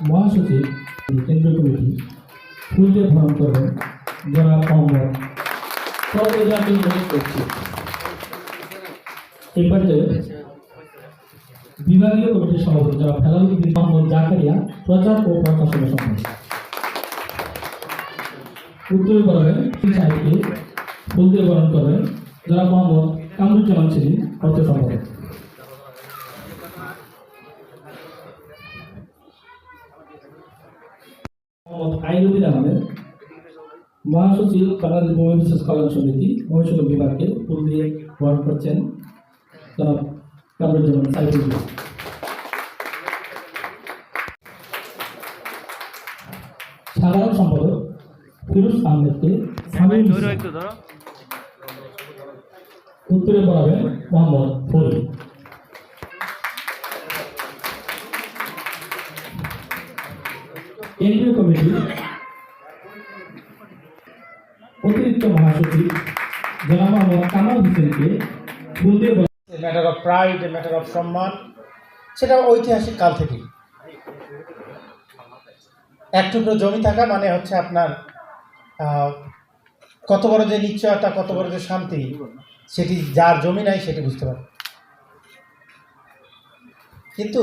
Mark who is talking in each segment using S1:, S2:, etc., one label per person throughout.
S1: মহাসচিব কেন্দ্রীয় কমিটি দিয়ে ভরণ করবেন যারা কমর সব এলাকায় অনুরোধ করছি এই পর্যায়ে বিভাগীয় কমিটির সভাপতি যারা ফেলালুদ্দিন মোহাম্মদ জাকারিয়া প্রচার ও প্রকাশনা সম্পন্ন উত্তর করবেন সাহেবকে ফুল বরণ করবেন যারা মোহাম্মদ কামরুজ্জামান ছিলেন অর্থ সম্পাদক। মহাসচিব বাংলাদেশ ভূমি বিশেষ কল্যাণ সমিতি মহিষুল বিভাগকে ফুল দিয়ে বরণ করছেন জনাব কামরুজ্জামান সাইফুল সাধারণ সম্পাদক ফিরোজ আহমেদকে উত্তরে পড়াবেন মোহাম্মদ ফরিদ। কেন্দ্রীয় কমিটি অতিরিক্ত মহাসচিব জনাব মোহাম্মদ কামাল হোসেনকে বরণ
S2: matter of pride matter of সম্মান, সেটা ঐতিহাসিক কাল থেকেই। এক টুকরো জমি থাকা মানে হচ্ছে আপনার কত বড় যে নিশ্চয়তা, কত বড় যে শান্তি, সেটি যার জমি নাই সেটি বুঝতে পারে কিন্তু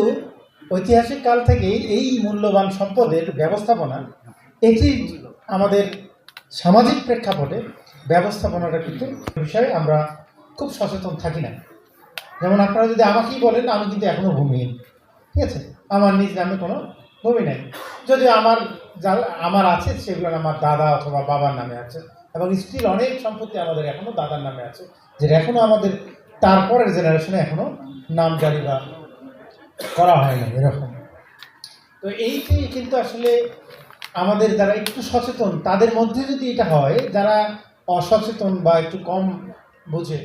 S2: ঐতিহাসিক কাল থেকেই এই মূল্যবান সম্পদের ব্যবস্থাপনা, এটি আমাদের সামাজিক প্রেক্ষাপটে ব্যবস্থাপনাটা কিন্তু বিষয়ে আমরা খুব সচেতন থাকি না। যেমন আপনারা যদি আমাকেই বলেন, আমি কিন্তু এখনও ভূমিহীন ঠিক আছে? আমার নিজ নামে কোনো ভূমি নেই। যদিও আমার যা আমার আছে, সেগুলো আমার দাদা অথবা বাবার নামে আছে এবং স্টিল অনেক সম্পত্তি আমাদের এখনও দাদার নামে আছে, যেটা এখনও আমাদের তারপরের জেনারেশনে এখনও নাম জারি বা করা হয় না এরকম। তো এইটি কিন্তু আসলে আমাদের যারা একটু সচেতন, তাদের মধ্যে যদি এটা হয়, যারা অসচেতন বা একটু কম বুঝে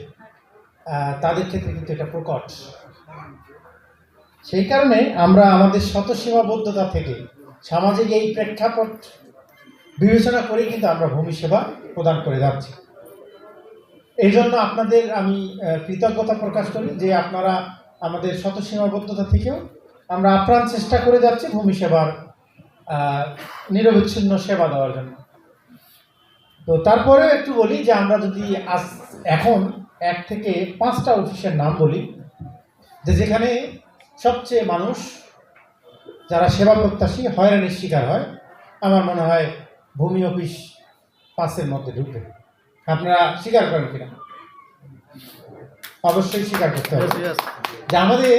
S2: তাদের ক্ষেত্রে কিন্তু এটা প্রকট। সেই কারণে আমরা আমাদের শত সীমাবদ্ধতা থেকে সামাজিক এই প্রেক্ষাপট বিবেচনা করে কিন্তু আমরা ভূমি সেবা প্রদান করে যাচ্ছি। এই জন্য আপনাদের আমি কৃতজ্ঞতা প্রকাশ করি যে আপনারা আমাদের শত সীমাবদ্ধতা থেকেও আমরা আপ্রাণ চেষ্টা করে যাচ্ছি ভূমি সেবার নিরবিচ্ছিন্ন সেবা দেওয়ার জন্য। তো তারপরে একটু বলি যে আমরা যদি আজ এখন এক থেকে পাঁচটা অফিসের নাম বলি যে যেখানে সবচেয়ে মানুষ যারা সেবা প্রত্যাশী হয়রানির শিকার হয় আমার মনে হয় ভূমি অফিস পাঁচের মধ্যে ঢুকবে। আপনারা স্বীকার করেন কিনা? অবশ্যই স্বীকার করতে হবে। যে আমাদের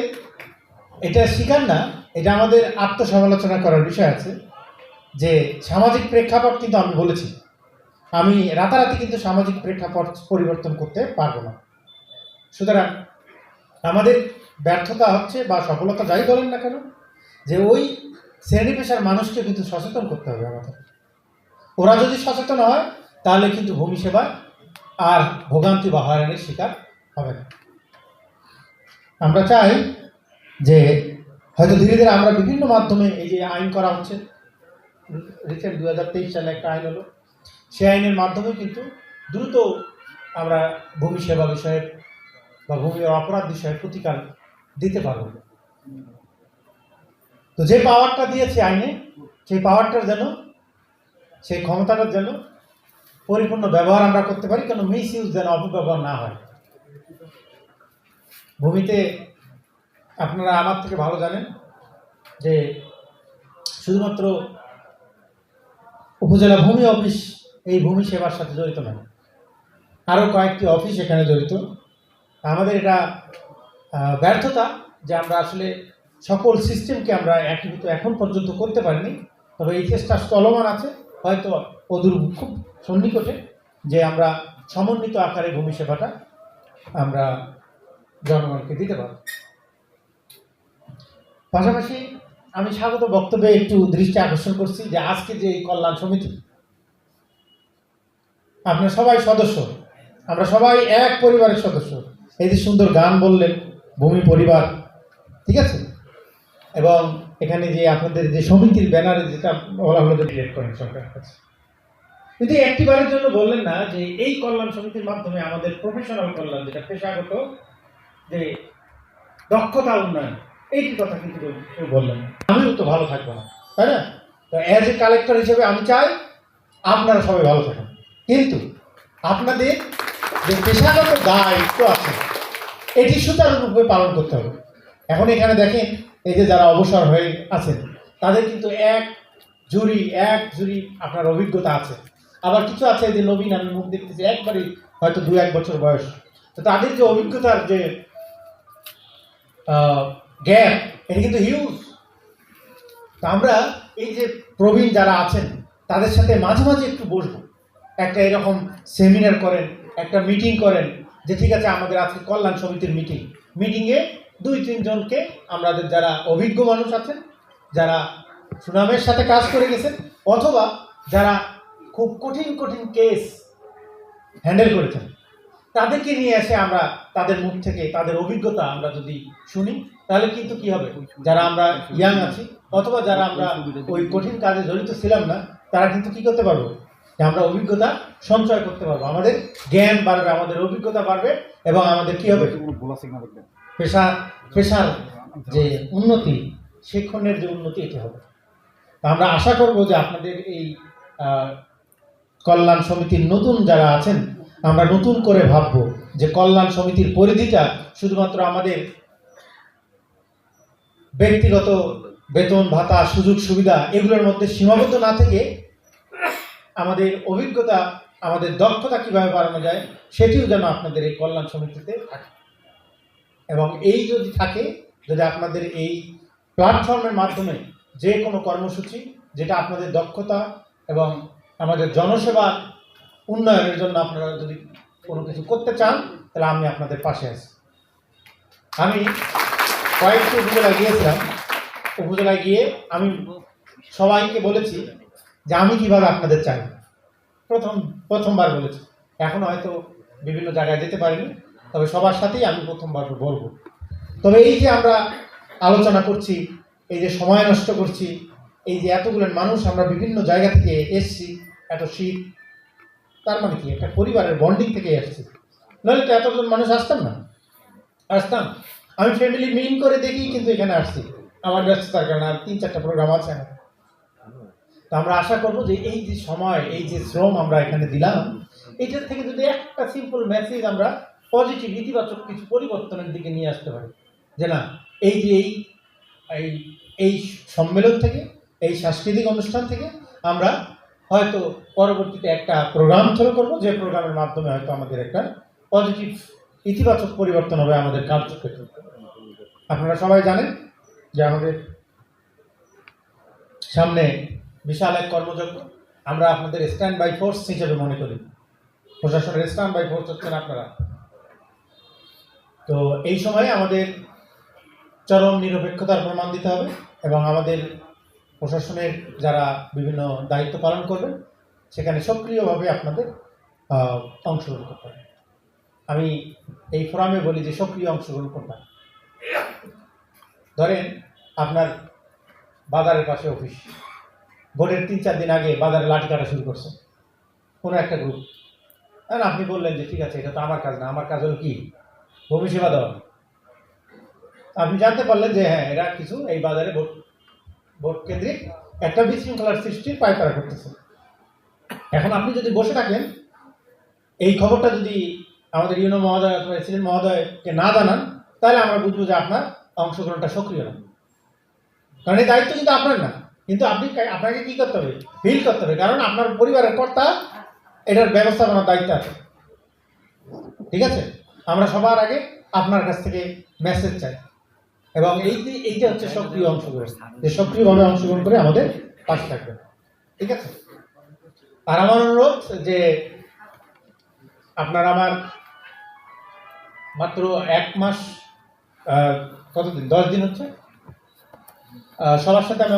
S2: এটা স্বীকার না এটা আমাদের আত্মসমালোচনা করার বিষয় আছে যে সামাজিক প্রেক্ষাপট কিন্তু আমি বলেছি। আমি রাতারাতি কিন্তু সামাজিক প্রেক্ষাপট পরিবর্তন করতে পারব না। সুতরাং আমাদের ব্যর্থতা হচ্ছে বা সফলতা যাই বলেন না কেন, যে ওই শ্রেণি পেশার মানুষকে কিন্তু সচেতন করতে হবে আমাদের। ওরা যদি সচেতন হয়, তাহলে কিন্তু ভূমি সেবা আর ভোগান্তি বা হয়রানির শিকার হবে না। আমরা চাই যে হয়তো ধীরে ধীরে আমরা বিভিন্ন মাধ্যমে এই যে আইন করা হচ্ছে, রিসেন্ট দু হাজার তেইশ সালে একটা আইন হলো, সেই আইনের মাধ্যমে কিন্তু দ্রুত আমরা ভূমি সেবা বিষয়ে বা ভূমি অপরাধ বিষয়ে প্রতিকার দিতে পারব। তো যে পাওয়ারটা দিয়েছে আইনে, সেই পাওয়ারটার যেন, সেই ক্ষমতাটার যেন পরিপূর্ণ ব্যবহার আমরা করতে পারি, কেন মিস ইউজ যেন অপব্যবহার না হয়। ভূমিতে আপনারা আমার থেকে ভালো জানেন যে শুধুমাত্র উপজেলা ভূমি অফিস এই ভূমি সেবার সাথে জড়িত নয় আরও কয়েকটি অফিস এখানে জড়িত। আমাদের এটা ব্যর্থতা যে আমরা আসলে সকল সিস্টেমকে আমরা একীভূত এখন পর্যন্ত করতে পারিনি, তবে এই চেষ্টা চলমান আছে। হয়তো অদূর খুব সন্নিকটে যে আমরা সমন্বিত আকারে ভূমি সেবাটা আমরা জনগণকে দিতে পারব। পাশাপাশি আমি স্বাগত বক্তব্যে একটু দৃষ্টি আকর্ষণ করছি যে আজকে যে এই কল্যাণ সমিতি আপনারা সবাই সদস্য, আমরা সবাই এক পরিবারের সদস্য। এই যে সুন্দর গান বললেন, ভূমি পরিবার, ঠিক আছে? এবং এখানে যে আপনাদের যে সমিতির ব্যানারে, যেটা বলা হলো ডিলেট করেন সরকারের কাছে। কিন্তু একটিবারের জন্য বললেন না যে এই কল্যাণ সমিতির মাধ্যমে আমাদের প্রফেশনাল কল্যাণ, যেটা পেশাগত যে দক্ষতা উন্নয়ন এইটি কথা কিন্তু কেউ বললেন না। আমিও তো ভালো থাকব না, তাই না? তো অ্যাজ এ কালেক্টর হিসেবে আমি চাই আপনারা সবাই ভালো থাকেন। কিন্তু আপনাদের যে পেশাগত দায়িত্ব আছে, এটি সুচারুরূপে পালন করতে হবে। এখন এখানে দেখেন, এই যে যারা অবসর হয়ে আছেন, তাদের কিন্তু এক জুরি এক জুরি আপনার অভিজ্ঞতা আছে। আবার কিছু আছে যে নবীন, আমি মুখ দেখতেছি, একবারই হয়তো দু এক বছর বয়স। তো তাদের যে অভিজ্ঞতার যে গ্যাপ, এটা কিন্তু হিউজ তো আমরা এই যে প্রবীণ যারা আছেন, তাদের সাথে মাঝে মাঝে একটু বসবো। একটা এরকম সেমিনার করেন, একটা মিটিং করেন, যে ঠিক আছে, আমাদের আজকে কল্যাণ সমিতির মিটিং মিটিংয়ে দুই তিনজনকে আমাদের যারা অভিজ্ঞ মানুষ আছেন, যারা সুনামের সাথে কাজ করে গেছেন, অথবা যারা খুব কঠিন কঠিন কেস হ্যান্ডেল করেছেন, তাদেরকে নিয়ে এসে আমরা তাদের মুখ থেকে, তাদের অভিজ্ঞতা আমরা যদি শুনি তাহলে কিন্তু কি হবে? যারা আমরা ইয়াং আছি, অথবা যারা আমরা ওই কঠিন কাজে জড়িত ছিলাম না, তারা কিন্তু কি করতে পারব? যে আমরা অভিজ্ঞতা সঞ্চয় করতে পারব। আমাদের জ্ঞান বাড়বে, আমাদের অভিজ্ঞতা বাড়বে, এবং আমাদের কি হবে? পেশা, পেশার যে উন্নতি, শিক্ষণের যে উন্নতি, এটি হবে। আমরা আশা করব যে আপনাদের এই কল্যাণ সমিতির নতুন যারা আছেন, আমরা নতুন করে ভাববো যে কল্যাণ সমিতির পরিধিটা শুধুমাত্র আমাদের ব্যক্তিগত বেতন, ভাতা, সুযোগ, সুবিধা এগুলোর মধ্যে সীমাবদ্ধ না থেকে আমাদের অভিজ্ঞতা, আমাদের দক্ষতা কীভাবে বাড়ানো যায়, সেটিও যেন আপনাদের এই কল্যাণ সমিতিতে থাকে। এবং এই যদি থাকে, যদি আপনাদের এই প্ল্যাটফর্মের মাধ্যমে যে কোনো কর্মসূচি, যেটা আপনাদের দক্ষতা এবং আমাদের জনসেবার উন্নয়নের জন্য আপনারা যদি কোনো কিছু করতে চান, তাহলে আমি আপনাদের পাশে আছি। আমি কয়েকটি উপজেলায় গিয়েছিলাম। উপজেলায় গিয়ে আমি সবাইকে বলেছি যে আমি কীভাবে আপনাদের চাই। প্রথম, প্রথমবার বলেছি। এখন হয়তো বিভিন্ন জায়গায় যেতে পারিনি, তবে সবার সাথেই আমি প্রথমবার বলব। তবে এই যে আমরা আলোচনা করছি, এই যে সময় নষ্ট করছি, এই যে এতগুলো মানুষ আমরা বিভিন্ন জায়গা থেকে এসছি, এত শীত, তার মানে কি? একটা পরিবারের বন্ডিং থেকে এসছি নইলে তো এতজন মানুষ আসতাম না। আসতাম। আমি ফ্যামিলি মিন করে দেখি, কিন্তু এখানে আসছি। আমার ব্যস্ততার কারণে আর তিন চারটা প্রোগ্রাম আছে তো আমরা আশা করব যে এই যে সময়, এই যে শ্রম আমরা এখানে দিলাম, এটার থেকে যদি একটা সিম্পল মেসেজ আমরা পজিটিভ ইতিবাচক কিছু পরিবর্তনের দিকে নিয়ে আসতে পারি। যে না, এই যে এই এই এই সম্মেলন থেকে, এই সাংস্কৃতিক অনুষ্ঠান থেকে আমরা হয়তো পরবর্তীতে একটা প্রোগ্রাম শুরু করব, যে প্রোগ্রামের মাধ্যমে হয়তো আমাদের একটা পজিটিভ ইতিবাচক পরিবর্তন হবে আমাদের কার্যক্ষেত্রে। আপনারা সবাই জানেন যে আমাদের সামনে বিশাল এক কর্মযজ্ঞ। আমরা আপনাদের স্ট্যান্ড বাই ফোর্স হিসেবে মনে করি। প্রশাসনের স্ট্যান্ড বাই ফোর্স হচ্ছেন আপনারা। তো এই সময়ে আমাদের চরম নিরপেক্ষতার প্রমাণ দিতে হবে এবং আমাদের প্রশাসনের যারা বিভিন্ন দায়িত্ব পালন করবেন, সেখানে সক্রিয়ভাবে আপনাদের অংশগ্রহণ করতে হবে। আমি এই ফোরামে বলি যে সক্রিয় অংশগ্রহণ করতে হবে ধরেন আপনার বাজারের পাশে অফিস। ভোটের তিন চার দিন আগে বাজারে লাঠি কাটা শুরু করছে। কোনো একটা গ্রুপ আর আপনি বললেন যে, ঠিক আছে, এটা তো আমার কাজ না। আমার কাজ হলো কি? ভূমি সেবা দেওয়া। আপনি জানতে পারলেন যে হ্যাঁ এরা কিছু এই বাজারে ভোট ভোট কেন্দ্রিক একটা বিশৃঙ্খলার সৃষ্টির পায়তারা করতেছে। এখন আপনি যদি বসে থাকেন, এই খবরটা যদি আমাদের ইউনো মহোদয় অথবা প্রেসিডেন্ট মহোদয়কে না জানান তাহলে আমরা বুঝব যে আপনার অংশগ্রহণটা সক্রিয় না। কারণ এই দায়িত্ব কিন্তু আপনার না। কিন্তু আপনি আপনাকে কি করতে হবে? ফিল করতে হবে। কারণ আপনার পরিবারের কর্তা, এটার ব্যবস্থাপনার দায়িত্ব আছে। ঠিক আছে? আমরা সবার আগে আপনার কাছ থেকে মেসেজ চাই। এবং এই এইটা হচ্ছে সক্রিয় অংশগ্রহণ। যে সক্রিয়ভাবে অংশগ্রহণ করে আমাদের পাশে থাকবে ঠিক আছে? আর আমার অনুরোধ যে আপনার আমার মাত্র এক মাস কতদিন? দশ দিন হচ্ছে? সবার সাথে আমি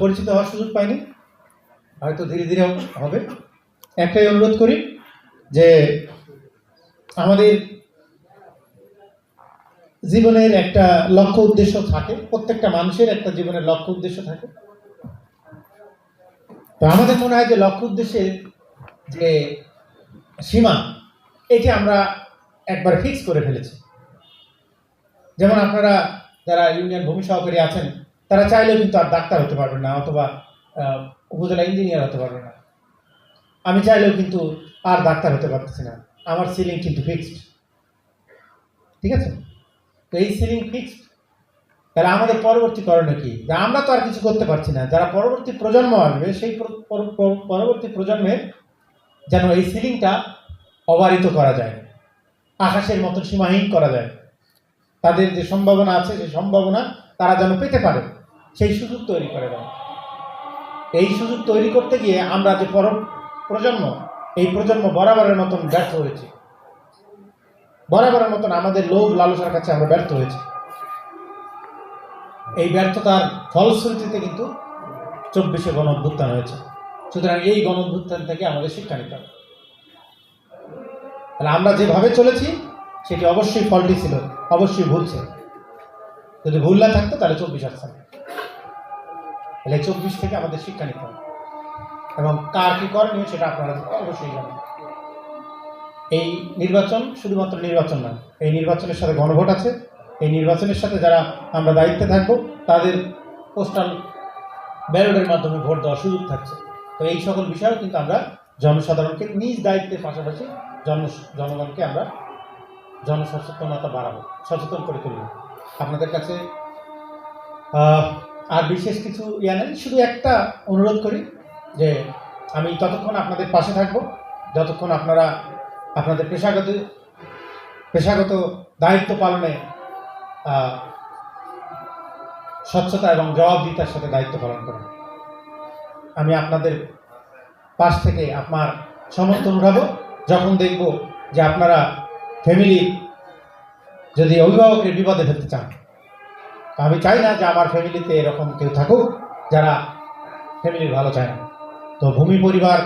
S2: পরিচিত হওয়ার সুযোগ পাইনি। হয়তো ধীরে ধীরে হবে। একটাই অনুরোধ করি যে আমাদের জীবনের একটা লক্ষ্য উদ্দেশ্য থাকে, প্রত্যেকটা মানুষের একটা জীবনের লক্ষ্য উদ্দেশ্য থাকে। তো আমাদের মনে হয় যে লক্ষ্য উদ্দেশ্যের যে সীমা, এটি আমরা একবার ফিক্স করে ফেলেছি। যেমন আপনারা যারা ইউনিয়ন ভূমি সহকারী আছেন, তারা চাইলেও কিন্তু আর ডাক্তার হতে পারবেন না, অথবা উপজেলা ইঞ্জিনিয়ার হতে পারবেন না। আমি চাইলেও কিন্তু আর ডাক্তার হতে পারতেছি না। আমার সিলিং কিন্তু ফিক্সড ঠিক আছে? তো এই সিলিং ফিক্সড তাহলে আমাদের পরবর্তী করণীয় কি? যে আমরা তো আর কিছু করতে পারছি না। যারা পরবর্তী প্রজন্ম আসবে, সেই পর- পর- পর- পরবর্তী প্রজন্মের যেন এই সিলিংটা অবারিত করা যায়। আকাশের মতো সীমাহীন করা যায়। তাদের যে সম্ভাবনা আছে, সেই সম্ভাবনা তারা যেন পেতে পারে। সেই সুযোগ তৈরি করে দেয়। এই সুযোগ তৈরি করতে গিয়ে আমরা যে পর প্রজন্ম, এই প্রজন্ম বরাবরের মতন ব্যর্থ হয়েছে। বরাবরের মতন আমাদের লোভ লালসার কাছে আমরা ব্যর্থ হয়েছি। এই ব্যর্থতার ফলশ্রুতিতে কিন্তু চব্বিশে গণ অভ্যুত্থান হয়েছে। সুতরাং এই গণ অভ্যুত্থান থেকে আমাদের শিক্ষা নিতে হবে। তাহলে আমরা যেভাবে চলেছি সেটি অবশ্যই ফলটি ছিল, অবশ্যই ভুল ছিল। যদি ভুল না থাকতো, তাহলে চব্বিশ আসছে তাহলে চব্বিশ থেকে আমাদের শিক্ষা নিতে হবে। এবং কার কি করণীয় সেটা আপনারা অবশ্যই জানেন। এই নির্বাচন শুধুমাত্র নির্বাচন না এই নির্বাচনের সাথে গণভোট আছে। এই নির্বাচনের সাথে যারা আমরা দায়িত্বে থাকব, তাদের পোস্টাল ব্যালটের মাধ্যমে ভোট দেওয়ার সুযোগ থাকছে। তো এই সকল বিষয়েও কিন্তু আমরা জনসাধারণকে নিজ দায়িত্বের পাশাপাশি জন জনগণকে আমরা জনসচেতনতা বাড়াবো, সচেতন করে তুলব। আপনাদের কাছে আর বিশেষ কিছু ইয়া নেই, শুধু একটা অনুরোধ করি যে আমি ততক্ষণ আপনাদের পাশে থাকব, যতক্ষণ আপনারা আপনাদের পেশাগত পেশাগত দায়িত্ব পালনে স্বচ্ছতা এবং জবাবদিহিতার সাথে দায়িত্ব পালন করেন। আমি আপনাদের পাশ থেকে আপনার সমর্থন উঠাবো, যখন দেখব যে আপনারা ফ্যামিলি যদি অভিভাবকের বিপদে ফেলতে চান আমি চাই না যে আমার ফ্যামিলিতে এরকম কেউ থাকুক যারা ফ্যামিলির ভালো চায় না। তো ভূমি পরিবার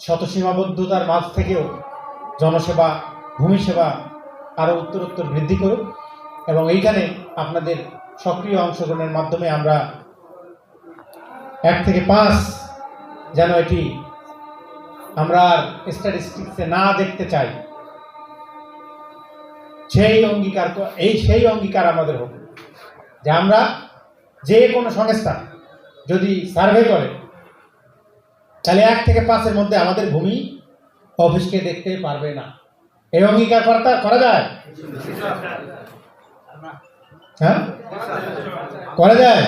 S2: শত সীমাবদ্ধতার মাঝ থেকেও জনসেবা, ভূমি সেবা আরও উত্তরোত্তর বৃদ্ধি করুক এবং এইখানে আপনাদের সক্রিয় অংশগ্রহণের মাধ্যমে আমরা এক থেকে পাঁচ যেন এটি আমরা স্ট্যাটিস্টিক্সে না দেখতে চাই। সেই অঙ্গীকার এই সেই অঙ্গীকার আমাদের হোক যে আমরা যে কোনো সংস্থা যদি সার্ভে করে, তাহলে এক থেকে পাঁচের মধ্যে আমাদের ভূমি অফিসকে দেখতে পারবে না। এই অঙ্গীকার করা করা যায়? হ্যাঁ? করা যায়?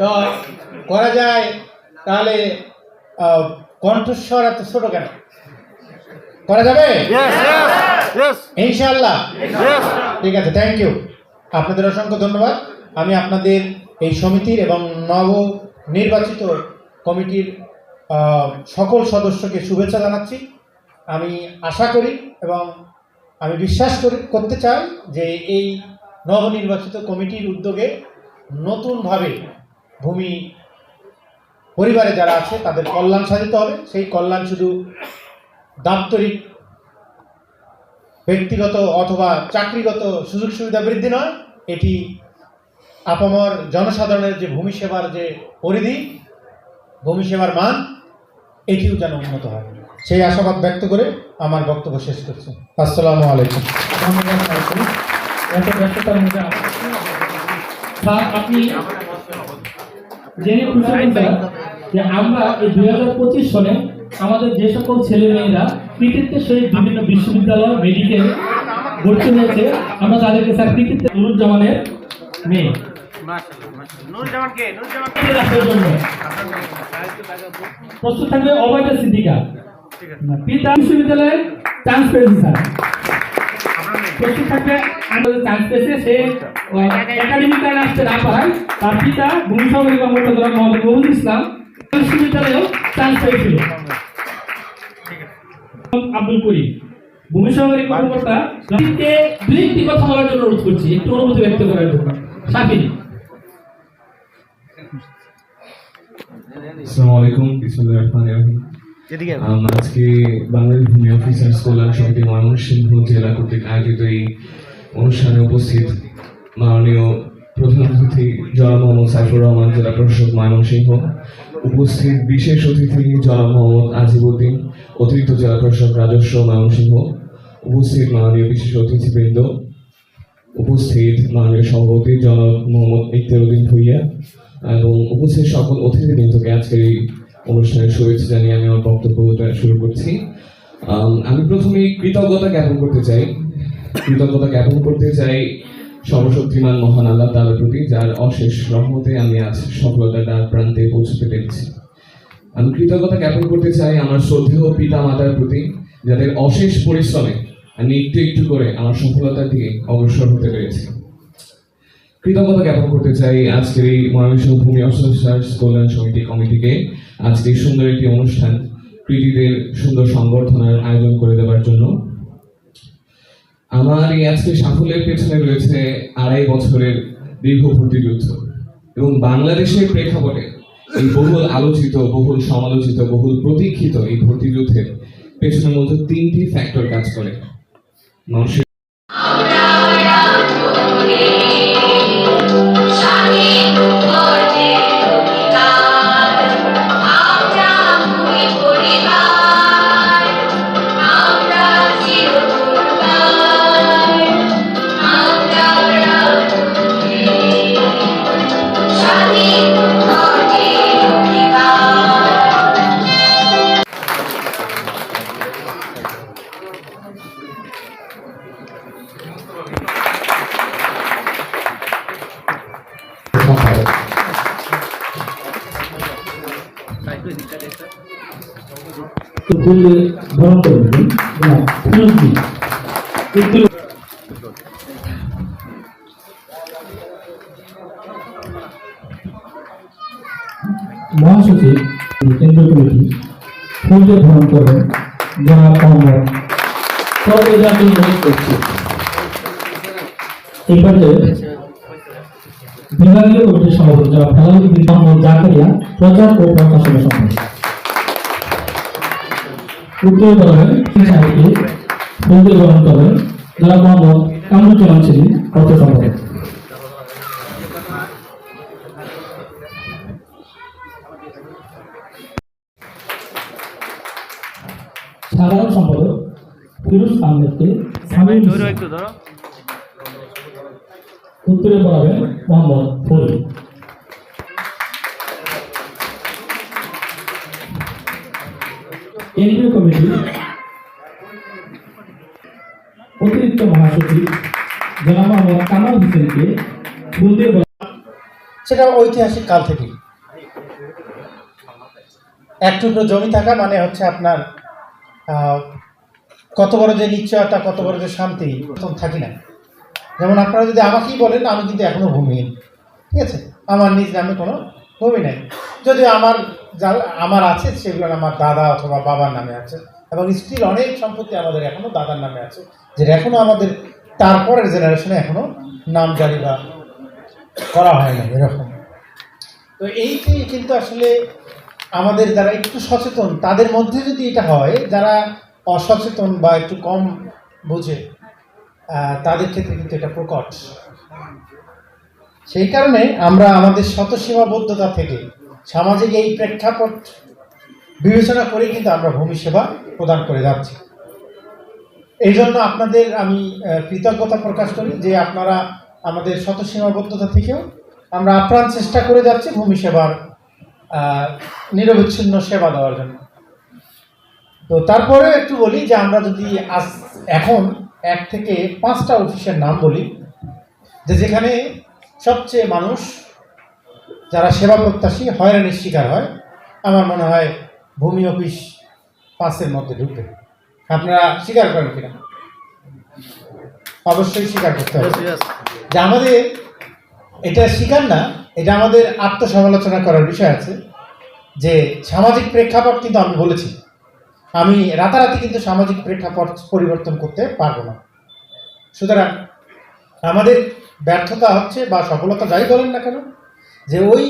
S2: তো করা যায়, তাহলে কণ্ঠস্বর এত ছোটো কেন? করা যাবে? ইনশাল্লাহ ঠিক আছে থ্যাংক ইউ আপনাদের অসংখ্য ধন্যবাদ। আমি আপনাদের এই সমিতির এবং নব নির্বাচিত কমিটির সকল সদস্যকে শুভেচ্ছা জানাচ্ছি। আমি আশা করি এবং আমি বিশ্বাস করি করতে চাই যে এই নবনির্বাচিত কমিটির উদ্যোগে নতুনভাবে ভূমি পরিবারে যারা আছে তাদের কল্যাণ সাধিত হবে। সেই কল্যাণ শুধু দাপ্তরিক, ব্যক্তিগত অথবা চাকরিগত সুযোগ সুবিধা বৃদ্ধি নয়। এটি আপামর জনসাধারণের যে ভূমি সেবার যে পরিধি, ভূমি সেবার মান, এটিও যেন উন্নত হয়। সেই আশাবাদ ব্যক্ত করে আমার বক্তব্য শেষ করছি। আসসালামু আলাইকুম।
S1: আপনি জেনে খুশি যে আমরা এই দুই হাজার পঁচিশ সনে আমাদের যে সকল ছেলে মেয়েরা কৃতিত্বের সহিত বিভিন্ন বিশ্ববিদ্যালয় মেডিকেল ভর্তি হয়েছে, আমরা তাদেরকে স্যার কৃতিত্বের মেয়ে। অবৈধ সিদ্দিকা। পিতা বিশ্ববিদ্যালয়ে স্যার। তার পিতা ভূমি সামরিক কর্মকর্তা ইসলাম চান্স পেয়েছিল আব্দুল করিম। ভূমি সামরিক কর্মকর্তা দুই একটি কথা বলার জন্য অনুরোধ করছি একটু অনুমতি ব্যক্ত করার জন্য। সাফিন
S3: আসসালামু আলাইকুম বিসমুল্লাহির রহমানির রহিম। আজকে বাংলাদেশ ভূমি অফিসার্স কল্যাণ সমিতি ময়মনসিংহ জেলা কর্তৃক আয়োজিত এই অনুষ্ঠানে উপস্থিত মাননীয় প্রধান অতিথি জনাব মোহাম্মদ সাইফুর রহমান জেলা প্রশাসক ময়মনসিংহ। উপস্থিত বিশেষ অতিথি জনাব মোহাম্মদ আজিবুদ্দিন, অতিরিক্ত জেলা প্রশাসক রাজস্ব ময়মনসিংহ উপস্থিত মাননীয় বিশেষ অতিথিবৃন্দ, উপস্থিত মাননীয় সভাপতি জনাব মোহাম্মদ ইকতারুদ্দিন ভুইয়া এবং উপস্থিত সকল অতিথিবৃন্দকে আজকের এই অনুষ্ঠানের শুভেচ্ছা জানিয়ে আমি আমার বক্তব্যটা শুরু করছি। আমি প্রথমেই কৃতজ্ঞতা জ্ঞাপন করতে চাই। কৃতজ্ঞতা জ্ঞাপন করতে চাই সর্বশক্তিমান মহান আল্লাহ তালার প্রতি, যার অশেষ রহমতে আমি আজ সফলতার দ্বার প্রান্তে পৌঁছতে পেরেছি। আমি কৃতজ্ঞতা জ্ঞাপন করতে চাই আমার শ্রদ্ধেয় পিতা মাতার প্রতি, যাদের অশেষ পরিশ্রমে আমি একটু একটু করে আমার সফলতার দিকে অগ্রসর হতে পেরেছি। কৃতজ্ঞতা জ্ঞাপন করতে চাই আজকের এই মহাবিশ্ব ভূমি অফিসার্স কল্যাণ সমিতি কমিটিকে। আজকে সুন্দর একটি অনুষ্ঠান, কৃতিদের সুন্দর সংবর্ধনার আয়োজন করে দেওয়ার জন্য। আমার এই আজকে সাফল্যের পেছনে রয়েছে আড়াই বছরের দীর্ঘ প্রতিযুদ্ধ এবং বাংলাদেশের প্রেক্ষাপটে এই বহুল আলোচিত, বহুল সমালোচিত, বহুল প্রতীক্ষিত এই ভর্তি পেছনের মধ্যে তিনটি ফ্যাক্টর কাজ করে। মানুষের
S1: বললে গ্রহণ করবেন মহাসচিব কেন্দ্রীয় কমিটি ভ্রমণ করবেন। করছি এই বিভাগীয় কমিটির সভাপতি জনাব ফেলাউদ্দিন মোহাম্মদ জাকারিয়া প্রচার ও প্রকাশনা সম্পর্কে। উত্তর করেন সাহেবকে ফুলকে গ্রহণ করেন জনাব মোহাম্মদ কামরুজ্জামান ছিলেন অর্থ সম্পাদক সাধারণ সম্পাদক ফিরোজ আহমেদকে উত্তরে বলাবেন মোহাম্মদ ফরিদ। কেন্দ্রীয় কমিটি, অতিরিক্ত মহাসচিব জনাব মোহাম্মদ কামাল হোসেনকে
S2: সেটা ঐতিহাসিক কাল থেকেই। এক টুকরো জমি থাকা মানে হচ্ছে আপনার কত বড় যে নিশ্চয়তা, কত বড় যে শান্তি তখন থাকি না। যেমন আপনারা যদি আমাকেই বলেন, আমি কিন্তু এখনও ভূমিহীন। ঠিক আছে? আমার নিজ নামে কোনো ভূমি নাই। যদি আমার যা আমার আছে, সেগুলো আমার দাদা অথবা বাবার নামে আছে। এবং স্টিল অনেক সম্পত্তি আমাদের এখনও দাদার নামে আছে, যেটা এখনও আমাদের তারপরের জেনারেশনে এখনও নাম জারি বা করা হয় না এরকম। তো এইটি কিন্তু আসলে আমাদের যারা একটু সচেতন, তাদের মধ্যে যদি এটা হয়, যারা অসচেতন বা একটু কম বোঝে তাদের ক্ষেত্রে কিন্তু এটা প্রকট। সেই কারণে আমরা আমাদের শত সীমাবদ্ধতা থেকে সামাজিক এই প্রেক্ষাপট বিবেচনা করে কিন্তু আমরা ভূমি সেবা প্রদান করে যাচ্ছি। এই জন্য আপনাদের আমি কৃতজ্ঞতা প্রকাশ করি যে আপনারা আমাদের শত সীমাবদ্ধতা থেকেও আমরা আপ্রাণ চেষ্টা করে যাচ্ছি ভূমি সেবার নিরবিচ্ছিন্ন সেবা দেওয়ার জন্য। তো তারপরে একটু বলি যে আমরা যদি আজ, এখন এক থেকে পাঁচটা অফিসের নাম বলি, যে যেখানে সবচেয়ে মানুষ যারা সেবা প্রত্যাশী হয়রানির শিকার হয় আমার মনে হয় ভূমি অফিস পাঁচের মধ্যে ঢুকবে। আপনারা স্বীকার করেন কিনা? অবশ্যই স্বীকার করতে হবে। যে আমাদের এটা স্বীকার না এটা আমাদের আত্মসমালোচনা করার বিষয় আছে যে সামাজিক প্রেক্ষাপট কিন্তু আমি বলেছি। আমি রাতারাতি কিন্তু সামাজিক প্রেক্ষাপট পরিবর্তন করতে পারব না। সুতরাং আমাদের ব্যর্থতা হচ্ছে বা সফলতা যাই বলেন না কেন যে ওই